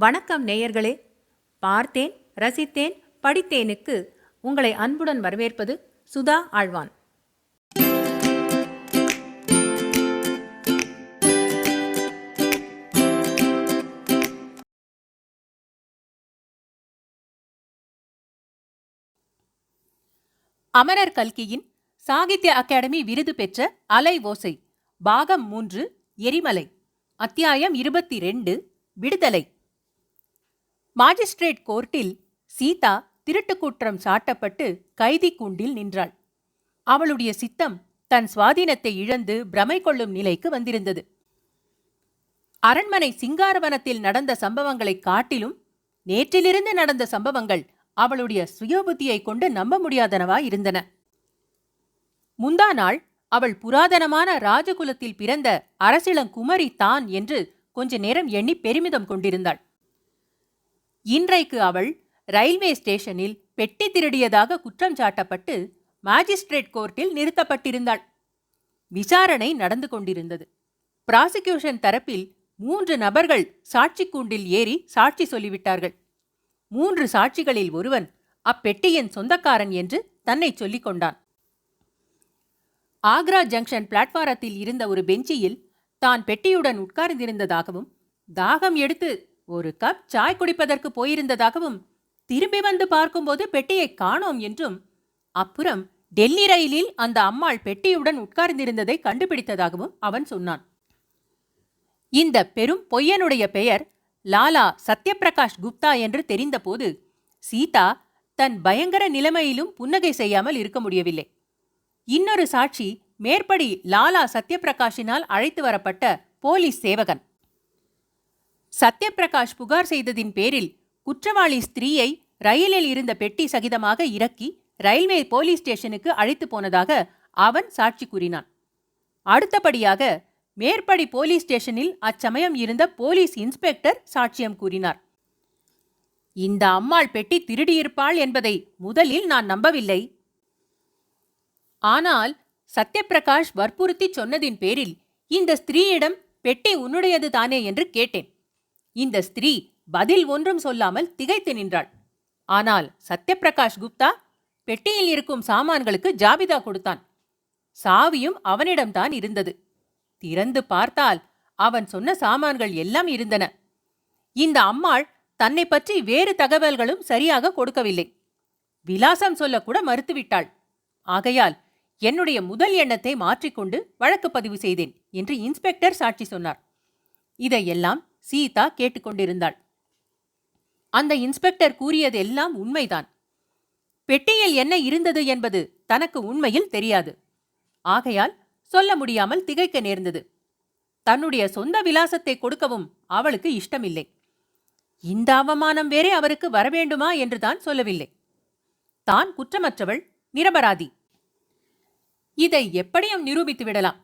வணக்கம் நேயர்களே. பார்த்தேன் ரசித்தேன் படித்தேனுக்கு உங்களை அன்புடன் வரவேற்பது சுதா ஆழ்வான். அமரர் கல்கியின் சாகித்ய அகாடமி விருது பெற்ற அலை ஓசை பாகம் மூன்று எரிமலை அத்தியாயம் இருபத்தி ரெண்டு விடுதலை. மாஜிஸ்ட்ரேட் கோர்ட்டில் சீதா திருட்டுக் குற்றம் சாட்டப்பட்டு கைதி கூண்டில் நின்றாள். அவளுடைய சித்தம் தன் சுவாதீனத்தை இழந்து பிரமை கொள்ளும் நிலைக்கு வந்திருந்தது. அரண்மனை சிங்காரவனத்தில் நடந்த சம்பவங்களைக் காட்டிலும் நேற்றிலிருந்து நடந்த சம்பவங்கள் அவளுடைய சுயபுத்தியை கொண்டு நம்ப முடியாதனவா இருந்தன. முந்தா நாள் அவள் புராதனமான ராஜகுலத்தில் பிறந்த அரசிளங்குமரி தான் என்று கொஞ்ச நேரம் எண்ணி பெருமிதம் கொண்டிருந்தாள். இன்றைக்கு அவள் ரயில்வே ஸ்டேஷனில் பெட்டி திருடியதாக குற்றம் சாட்டப்பட்டு மாஜிஸ்ட்ரேட் கோர்ட்டில் நிறுத்தப்பட்டிருந்தாள். விசாரணை நடந்து கொண்டிருந்தது. பிராசிக்யூஷன் தரப்பில் மூன்று நபர்கள் சாட்சி கூண்டில் ஏறி சாட்சி சொல்லிவிட்டார்கள். மூன்று சாட்சிகளில் ஒருவன் அப்பெட்டியின் சொந்தக்காரன் என்று தன்னை சொல்லிக் கொண்டான். ஆக்ரா ஜங்ஷன் பிளாட்பாரத்தில் இருந்த ஒரு பெஞ்சியில் தான் பெட்டியுடன் உட்கார்ந்திருந்ததாகவும் தாகம் எடுத்து ஒரு கப் சாய் குடிப்பதற்கு போயிருந்ததாகவும் திரும்பி வந்து பார்க்கும்போது பெட்டியை காணோம் என்றும் அப்புறம் டெல்லி ரயிலில் அந்த அம்மாள் பெட்டியுடன் உட்கார்ந்திருந்ததை கண்டுபிடித்ததாகவும் அவன் சொன்னான். இந்த பெரும் பொய்யனுடைய பெயர் லாலா சத்யபிரகாஷ் குப்தா என்று தெரிந்தபோது சீதா தன் பயங்கர நிலைமையிலும் புன்னகை செய்யாமல் இருக்க முடியவில்லை. இன்னொரு சாட்சி மேற்படி லாலா சத்யபிரகாஷினால் அழைத்து வரப்பட்ட போலீஸ் சேவகன். சத்யபிரகாஷ் புகார் செய்ததின் பேரில் குற்றவாளி ஸ்திரீயை ரயிலில் இருந்த பெட்டி சகிதமாக இறக்கி ரயில்வே போலீஸ் ஸ்டேஷனுக்கு அழைத்து போனதாக அவன் சாட்சி கூறினான். அடுத்தபடியாக மேற்படி போலீஸ் ஸ்டேஷனில் அச்சமயம் இருந்த போலீஸ் இன்ஸ்பெக்டர் சாட்சியம் கூறினார். இந்த அம்மாள் பெட்டி திருடியிருப்பாள் என்பதை முதலில் நான் நம்பவில்லை. ஆனால் சத்யபிரகாஷ் வற்புறுத்தி சொன்னதின் பேரில் இந்த ஸ்திரீயிடம் பெட்டி உன்னுடையது தானே என்று கேட்டேன். இந்த ஸ்திரீ பதில் ஒன்றும் சொல்லாமல் திகைத்து நின்றாள். ஆனால் சத்யபிரகாஷ் குப்தா பெட்டியில் இருக்கும் சாமான்களுக்கு ஜாபிதா கொடுத்தான். சாவியும் அவனிடம்தான் இருந்தது. திறந்து பார்த்தால் அவன் சொன்ன சாமான்கள் எல்லாம் இருந்தன. இந்த அம்மாள் தன்னை பற்றி வேறு தகவல்களும் சரியாக கொடுக்கவில்லை. விலாசம் சொல்லக்கூட மறுத்துவிட்டாள். ஆகையால் என்னுடைய முதல் எண்ணத்தை மாற்றிக்கொண்டு வழக்கு பதிவு செய்தேன் என்று இன்ஸ்பெக்டர் சாட்சி சொன்னார். இதையெல்லாம் சீதா கேட்டுக்கொண்டிருந்தாள். அந்த இன்ஸ்பெக்டர் கூறியதெல்லாம் உண்மைதான். பெட்டியில் என்ன இருந்தது என்பது தனக்கு உண்மையில் தெரியாது. ஆகையால் சொல்ல முடியாமல் திகைக்க நேர்ந்தது. தன்னுடைய சொந்த விலாசத்தை கொடுக்கவும் அவளுக்கு இஷ்டமில்லை. இந்த அவமானம் வேறே அவருக்கு வரவேண்டுமா என்றுதான் சொல்லவில்லை. தான் குற்றமற்றவள் நிரபராதி. இதை எப்படியும் நிரூபித்து விடலாம்.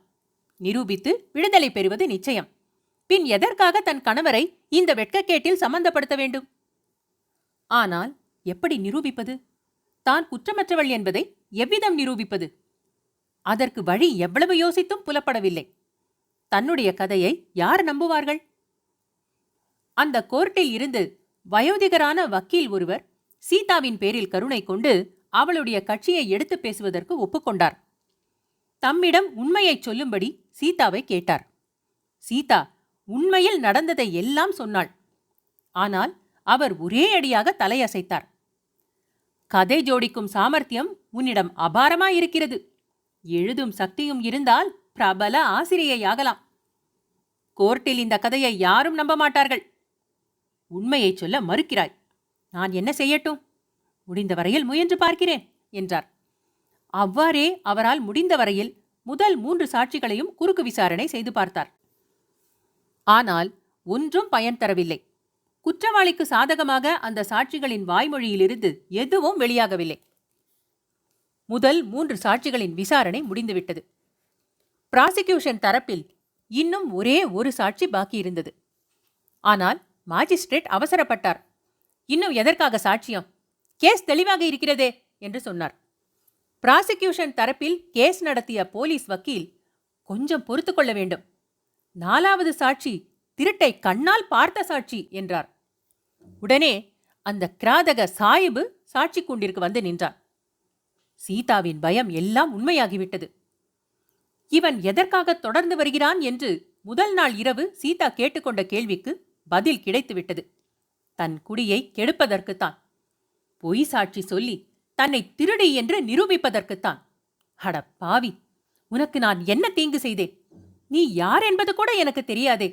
நிரூபித்து விடுதலை பெறுவது நிச்சயம். பின் எதற்காக தன் கணவரை இந்த வெட்கக்கேட்டில் சம்பந்தப்படுத்த வேண்டும்? ஆனால் எப்படி நிரூபிப்பது? தான் குற்றமற்றவள் என்பதை எவ்விதம் நிரூபிப்பது? அதற்கு வழி எவ்வளவு யோசித்தும் புலப்படவில்லை. தன்னுடைய கதையை யார் நம்புவார்கள்? அந்த கோர்ட்டில் இருந்து வயோதிகரான வக்கீல் ஒருவர் சீதாவின் பேரில் கருணை கொண்டு அவளுடைய கட்சியை எடுத்து பேசுவதற்கு ஒப்புக்கொண்டார். தம்மிடம் உண்மையைச் சொல்லும்படி சீதாவை கேட்டார். சீதா உண்மையில் நடந்ததை எல்லாம் சொன்னாள். ஆனால் அவர் ஒரே அடியாக தலையசைத்தார். கதை ஜோடிக்கும் சாமர்த்தியம் உன்னிடம் அபாரமாயிருக்கிறது. எழுதும் சக்தியும் இருந்தால் பிரபல ஆசிரியையாகலாம் கோர்ட்டில் இந்த கதையை யாரும் நம்ப மாட்டார்கள் உண்மையை சொல்ல மறுக்கிறாய். நான் என்ன செய்யட்டும்? முடிந்த வரையில் முயன்று பார்க்கிறேன் என்றார். அவ்வாறே அவரால் முடிந்த வரையில் முதல் மூன்று சாட்சிகளையும் குறுக்கு விசாரணை செய்து பார்த்தார். ஆனால் ஒன்றும் பயன் தரவில்லை. குற்றவாளிக்கு சாதகமாக அந்த சாட்சிகளின் வாய்மொழியிலிருந்து எதுவும் வெளியாகவில்லை. முதல் மூன்று சாட்சிகளின் விசாரணை முடிந்துவிட்டது. பிராசிக்யூஷன் தரப்பில் இன்னும் ஒரே ஒரு சாட்சி பாக்கி இருந்தது. ஆனால் மாஜிஸ்ட்ரேட் அவசரப்பட்டார். இன்னும் எதற்காக சாட்சியம்? கேஸ் தெளிவாக இருக்கிறதே என்று சொன்னார். பிராசிக்யூஷன் தரப்பில் கேஸ் நடத்திய போலீஸ் வக்கீல் கொஞ்சம் பொறுத்து கொள்ள வேண்டும். நாலாவது சாட்சி திருட்டை கண்ணால் பார்த்த சாட்சி என்றார். உடனே அந்த கிராதக சாயிபு சாட்சி கூண்டிற்கு வந்து நின்றான். சீதாவின் பயம் எல்லாம் உண்மையாகிவிட்டது. இவன் எதற்காக தொடர்ந்து வருகிறான் என்று முதல் நாள் இரவு சீதா கேட்டுக்கொண்ட கேள்விக்கு பதில் கிடைத்துவிட்டது. தன் குடியை கெடுப்பதற்குத்தான். பொய் சாட்சி சொல்லி தன்னை திருடி என்று நிரூபிப்பதற்குத்தான். அட பாவி உனக்கு நான் என்ன தீங்கு செய்தேன்? நீ யார் என்பது கூட எனக்கு தெரியாதே.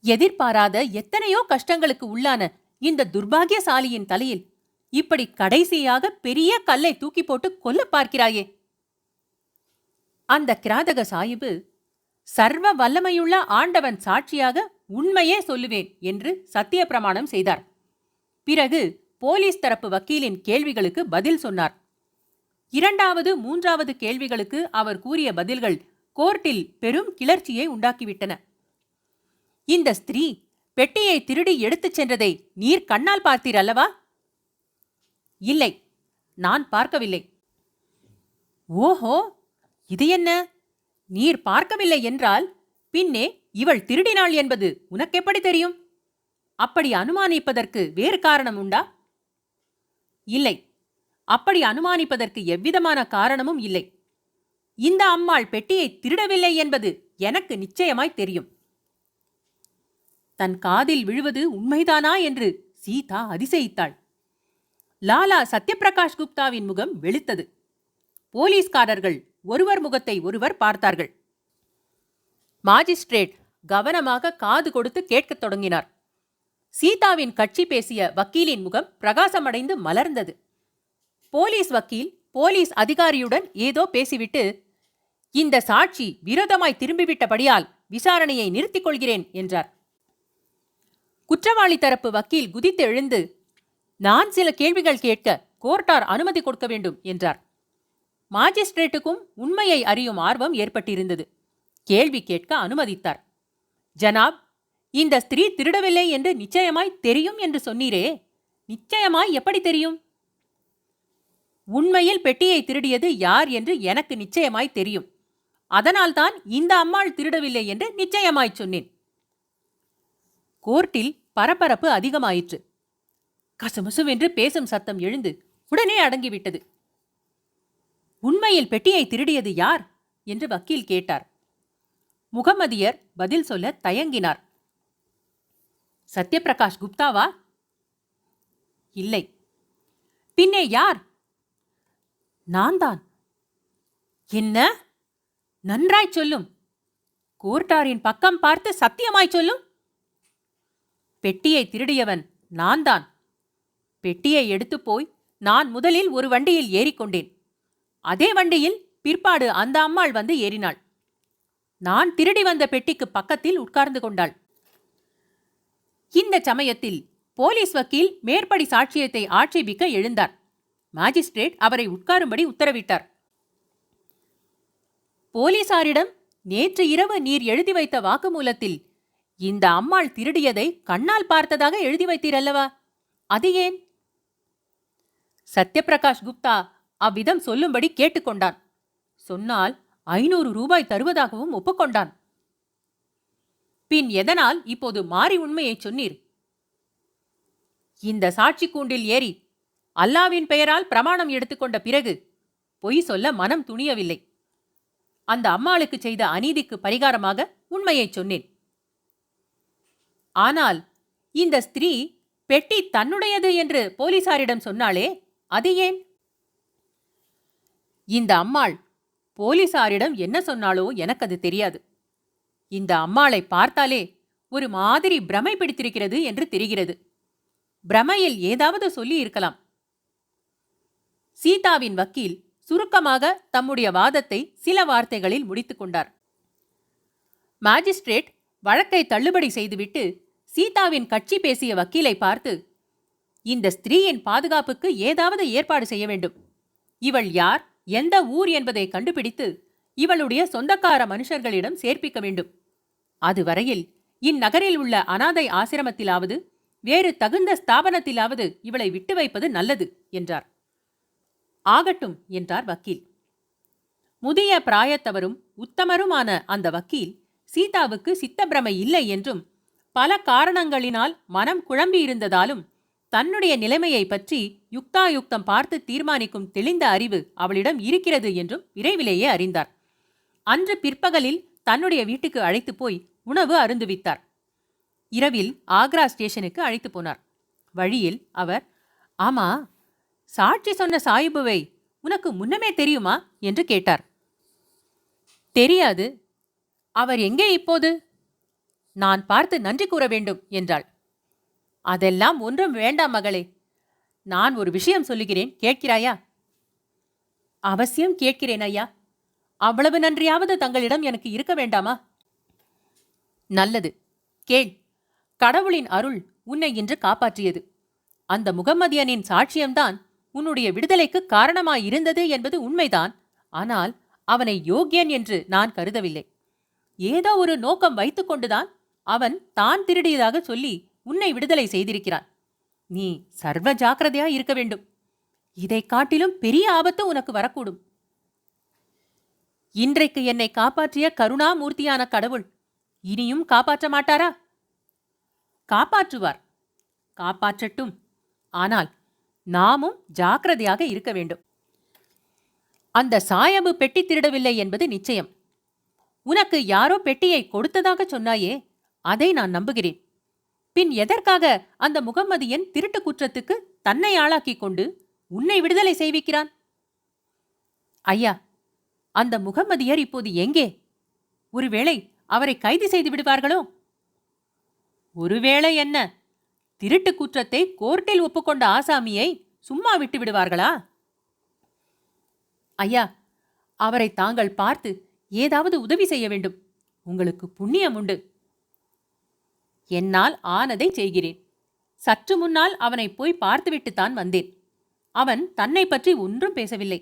எதிர்பாராத எத்தனையோ கஷ்டங்களுக்கு உள்ளான இந்த துர்பாகியசாலியின் தலையில் இப்படி கடைசியாக பெரிய கல்லை தூக்கி போட்டு கொல்ல பார்க்கிறாயே. அந்த கிராதக சாயிபு சர்வ வல்லமையுள்ள ஆண்டவன் சாட்சியாக உண்மையே சொல்லுவேன் என்று சத்திய பிரமாணம் செய்தார். பிறகு போலீஸ் தரப்பு வக்கீலின் கேள்விகளுக்கு பதில் சொன்னார். இரண்டாவது மூன்றாவது கேள்விகளுக்கு அவர் கூறிய பதில்கள் கோர்ட்டில் பெரும் கிளர்ச்சியை உண்டாக்கிவிட்டன. இந்த ஸ்திரீ பெட்டியை திருடி எடுத்துச் சென்றதை நீர் கண்ணால் பார்த்தீர் அல்லவா? இல்லை நான் பார்க்கவில்லை. ஓஹோ இது என்ன? நீர் பார்க்கவில்லை என்றால் பின்னே இவள் திருடினாள் என்பது உனக்கெப்படி தெரியும்? அப்படி அனுமானிப்பதற்கு வேறு காரணம் உண்டா? இல்லை அப்படி அனுமானிப்பதற்கு எவ்விதமான காரணமும் இல்லை. இந்த அம்மாள் பெட்டியை திருடவில்லை என்பது எனக்கு நிச்சயமாய் தெரியும். தன் காதில் விழுவது உண்மைதானா என்று சீதா அதிசயித்தாள். லாலா சத்யபிரகாஷ் குப்தாவின் முகம் வெளுத்தது. போலீஸ்காரர்கள் ஒருவர் முகத்தை ஒருவர் பார்த்தார்கள். மாஜிஸ்ட்ரேட் கவனமாக காது கொடுத்து கேட்கத் தொடங்கினார். சீதாவின் கட்சி பேசிய வக்கீலின் முகம் பிரகாசமடைந்து மலர்ந்தது. போலீஸ் வக்கீல் போலீஸ் அதிகாரியுடன் ஏதோ பேசிவிட்டு இந்த சாட்சி விரோதமாய் திரும்பிவிட்டபடியால் விசாரணையை நிறுத்திக் கொள்கிறேன் என்றார். குற்றவாளி தரப்பு வக்கீல் குதித்து எழுந்து நான் சில கேள்விகள் கேட்க கோர்ட்டார் அனுமதி கொடுக்க வேண்டும் என்றார். மாஜிஸ்ட்ரேட்டுக்கும் உண்மையை அறியும் ஆர்வம் ஏற்பட்டிருந்தது. கேள்வி கேட்க அனுமதித்தார். ஜனாப் இந்த ஸ்திரீ திருடவில்லை என்று நிச்சயமாய் தெரியும் என்று சொன்னீரே நிச்சயமாய் எப்படி தெரியும்? உண்மையில் பெட்டியை திருடியது யார் என்று எனக்கு நிச்சயமாய் தெரியும் அதனால்தான் இந்த அம்மாள் திருடவில்லை என்று நிச்சயமாய் சொன்னேன். கோர்ட்டில் பரபரப்பு அதிகமாயிற்று. கசுமசுவென்று பேசும் சத்தம் எழுந்து உடனே அடங்கிவிட்டது. உண்மையில் பெட்டியை திருடியது யார்? என்று வக்கீல் கேட்டார். முகமதியர் பதில் சொல்ல தயங்கினார். சத்யபிரகாஷ் குப்தாவா? இல்லை. பின்னே யார்? நான் தான் என்ன? நன்றாய் சொல்லும். கோர்ட்டாரின் பக்கம் பார்த்து சத்தியமாய் சொல்லும். பெட்டியை திருடியவன் நான் தான் பெட்டியை எடுத்துப் போய் நான் முதலில் ஒரு வண்டியில் ஏறிக்கொண்டேன் அதே வண்டியில் பிற்பாடு அந்த அம்மாள் வந்து ஏறினாள். நான் திருடி வந்த பெட்டிக்கு பக்கத்தில் உட்கார்ந்து கொண்டாள். இந்த சமயத்தில் போலீஸ் வக்கீல் மேற்படி சாட்சியத்தை ஆட்சேபிக்க எழுந்தார். மாஜிஸ்ட்ரேட் அவரை உட்காரும்படி உத்தரவிட்டார். போலீசாரிடம் நேற்று இரவு நீர் எழுதி வைத்த வாக்குமூலத்தில் இந்த அம்மாள் திருடியதை கண்ணால் பார்த்ததாக எழுதி வைத்தீரல்லவா? அது ஏன்? சத்யபிரகாஷ் குப்தா அவ்விதம் சொல்லும்படி கேட்டுக்கொண்டான். சொன்னால் ஐநூறு ரூபாய் தருவதாகவும் ஒப்புக்கொண்டான். பின் எதனால் இப்போது மாறி உண்மையை சொன்னீர்? இந்த சாட்சி கூண்டில் ஏறி அல்லாவின் பெயரால் பிரமாணம் எடுத்துக்கொண்ட பிறகு பொய் சொல்ல மனம் துணியவில்லை. அந்த அம்மாளுக்கு செய்த அநீதிக்கு பரிகாரமாக உண்மையை சொன்னேன். ஆனால் இந்த ஸ்திரீ பெட்டி தன்னுடையது என்று போலீசாரிடம் சொன்னாலே அது ஏன்? இந்த அம்மாள் போலீசாரிடம் என்ன சொன்னாலோ எனக்கு அது தெரியாது. இந்த அம்மாளை பார்த்தாலே ஒரு மாதிரி பிரமை பிடித்திருக்கிறது என்று தெரிகிறது. பிரமையில் ஏதாவது சொல்லி இருக்கலாம். சீதாவின் வக்கீல் சுருக்கமாக தம்முடைய வாதத்தை சில வார்த்தைகளில் முடித்துக் கொண்டார். மாஜிஸ்ட்ரேட் வழக்கை தள்ளுபடி செய்துவிட்டு சீதாவின் கட்சி பேசிய வக்கீலை பார்த்து இந்த ஸ்திரீயின் பாதுகாப்புக்கு ஏதாவது ஏற்பாடு செய்ய வேண்டும். இவள் யார் எந்த ஊர் என்பதை கண்டுபிடித்து இவளுடைய சொந்தக்கார மனுஷர்களிடம் சேர்ப்பிக்க வேண்டும். அதுவரையில் இந்நகரில் உள்ள அனாதை ஆசிரமத்திலாவது வேறு தகுந்த ஸ்தாபனத்திலாவது இவளை விட்டு வைப்பது நல்லது என்றார். ஆகட்டும் என்றார் வக்கீல். முதிய பிராயத்தவரும் உத்தமருமான அந்த வக்கீல் சீதாவுக்கு சித்தப்பிரமை இல்லை என்றும் பல காரணங்களினால் மனம் குழம்பியிருந்ததாலும் தன்னுடைய நிலைமையை பற்றி யுக்தாயுக்தம் பார்த்து தீர்மானிக்கும் தெளிந்த அறிவு அவளிடம் இருக்கிறது என்றும் விரைவிலேயே அறிந்தார். அன்று பிற்பகலில் தன்னுடைய வீட்டுக்கு அழைத்து போய் உணவு அருந்துவித்தார் இரவில் ஆக்ரா ஸ்டேஷனுக்கு அழைத்து போனார். வழியில் அவர் ஆமா சாட்சி சொன்ன சாயிபுவை உனக்கு முன்னமே தெரியுமா? என்று கேட்டார். தெரியாது. அவர் எங்கே இப்போது? நான் பார்த்து நன்றி கூற வேண்டும் என்றாள். அதெல்லாம் ஒன்றும் வேண்டாம் மகளே. நான் ஒரு விஷயம் சொல்லுகிறேன் கேட்கிறாயா? அவசியம் கேட்கிறேன் ஐயா. அவ்வளவு நன்றியாவது தங்களிடம் எனக்கு இருக்க வேண்டாமா? நல்லது. கேள். கடவுளின் அருள் உன்னை இன்று காப்பாற்றியது. அந்த முகம்மதியனின் சாட்சியம்தான் உன்னுடைய விடுதலைக்கு காரணமாயிருந்தது என்பது உண்மைதான். ஆனால் அவனை யோக்கியன் என்று நான் கருதவில்லை. ஏதோ ஒரு நோக்கம் வைத்துக்கொண்டுதான் அவன் தான் திருடியதாக சொல்லி உன்னை விடுதலை செய்திருக்கிறான். நீ சர்வ ஜாக்கிரதையா இருக்க வேண்டும். இதைக் காட்டிலும் பெரிய ஆபத்து உனக்கு வரக்கூடும். இன்றைக்கு என்னை காப்பாற்றிய கருணாமூர்த்தியான கடவுள் இனியும் காப்பாற்ற மாட்டாரா? காப்பாற்றுவார். காப்பாற்றட்டும். ஆனால் நாமும் ஜாக்கிரதையாக இருக்க வேண்டும். அந்த சாயபு பெட்டி திருடவில்லை என்பது நிச்சயம். உனக்கு யாரோ பெட்டியை கொடுத்ததாக சொன்னாயே அதை நான் நம்புகிறேன். பின் எதற்காக அந்த முகம்மதியன் திருட்டு குற்றத்துக்கு தன்னை ஆளாக்கிக் கொண்டு உன்னை விடுதலை செய்விக்கிறான்? ஐயா அந்த முகம்மதியர் இப்போது எங்கே? ஒருவேளை அவரை கைது செய்து விடுவார்களோ? ஒருவேளை என்ன? திருட்டு குற்றத்தை கோர்ட்டில் ஒப்புக்கொண்ட ஆசாமியை சும்மா விட்டு விடுவார்களா? ஐயா அவரை தாங்கள் பார்த்து ஏதாவது உதவி செய்ய வேண்டும். உங்களுக்கு புண்ணியம் உண்டு. என்னால் ஆனதை செய்கிறேன். சற்று முன்னால் அவனை போய் பார்த்துவிட்டுத்தான் வந்தேன். அவன் தன்னை பற்றி ஒன்றும் பேசவில்லை.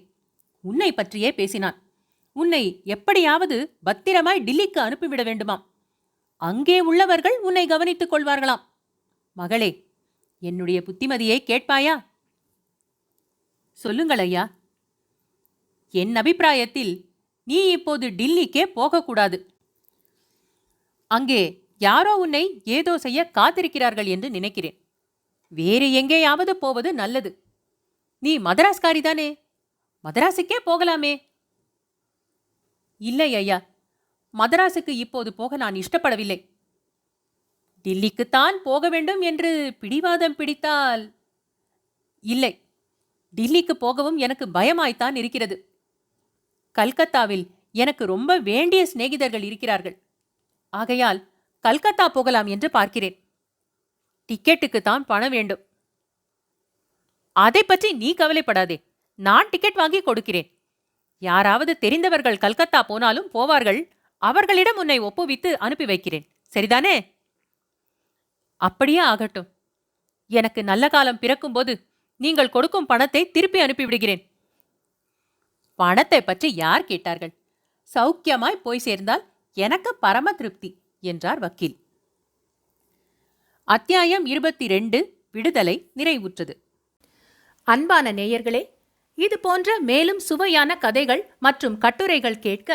உன்னை பற்றியே பேசினான். உன்னை எப்படியாவது பத்திரமாய் டில்லிக்கு அனுப்பிவிட வேண்டுமாம். அங்கே உள்ளவர்கள் உன்னை கவனித்துக் கொள்வார்களாம். மகளே என்னுடைய புத்திமதியை கேட்பாயா? சொல்லுங்கள் ஐயா. என் அபிப்பிராயத்தில் நீ இப்போது டில்லிக்கே போகக்கூடாது. அங்கே யாரோ உன்னை ஏதோ செய்ய காத்திருக்கிறார்கள் என்று நினைக்கிறேன். வேறு எங்கேயாவது போவது நல்லது. நீ மதராஸ்காரிதானே மதராஸுக்கே போகலாமே. இல்லை ஐயா மதராஸுக்கு இப்போது போக நான் இஷ்டப்படவில்லை. டில்லிக்குத்தான் போக வேண்டும் என்று பிடிவாதம் பிடித்தால். இல்லை டில்லிக்கு போகவும் எனக்கு பயமாய்த்தான் இருக்கிறது. கல்கத்தாவில் எனக்கு ரொம்ப வேண்டிய சிநேகிதர்கள் இருக்கிறார்கள். ஆகையால் கல்கத்தா போகலாம் என்று பார்க்கிறேன். டிக்கெட்டுக்கு தான் பணம் வேண்டும். அதை பற்றி நீ கவலைப்படாதே நான் டிக்கெட் வாங்கி கொடுக்கிறேன். யாராவது தெரிந்தவர்கள் கல்கத்தா போனாலும் போவார்கள் அவர்களிடம் உன்னை ஒப்புவித்து அனுப்பி வைக்கிறேன். சரிதானே? அப்படியே ஆகட்டும். எனக்கு நல்ல காலம் பிறக்கும்போது நீங்கள் கொடுக்கும் பணத்தை திருப்பி அனுப்பிவிடுகிறேன். பணத்தை பற்றி யார் கேட்டார்கள்? சௌக்கியமாய் போய் சேர்ந்தால் எனக்கு பரம திருப்தி என்றார் வக்கீல். அத்தியாயம் இருபத்தி ரெண்டு விடுதலை நிறைவுற்றது. அன்பான நேயர்களே இது போன்ற மேலும் சுவையான கதைகள் மற்றும் கட்டுரைகள் கேட்க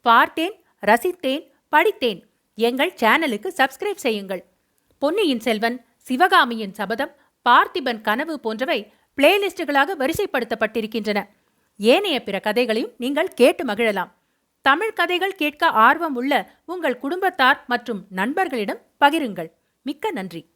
பார்த்தேன் ரசித்தேன் படித்தேன். எங்கள் சேனலுக்கு சப்ஸ்கிரைப் செய்யுங்கள். பொன்னியின் செல்வன் சிவகாமியின் சபதம் பார்த்திபன் கனவு போன்றவை பிளேலிஸ்டுகளாக வரிசைப்படுத்தப்பட்டிருக்கின்றன. ஏனைய பிற கதைகளையும் நீங்கள் கேட்டு மகிழலாம். தமிழ் கதைகள் கேட்க ஆர்வம் உள்ள உங்கள் குடும்பத்தார் மற்றும் நண்பர்களிடம் பகிருங்கள். மிக்க நன்றி.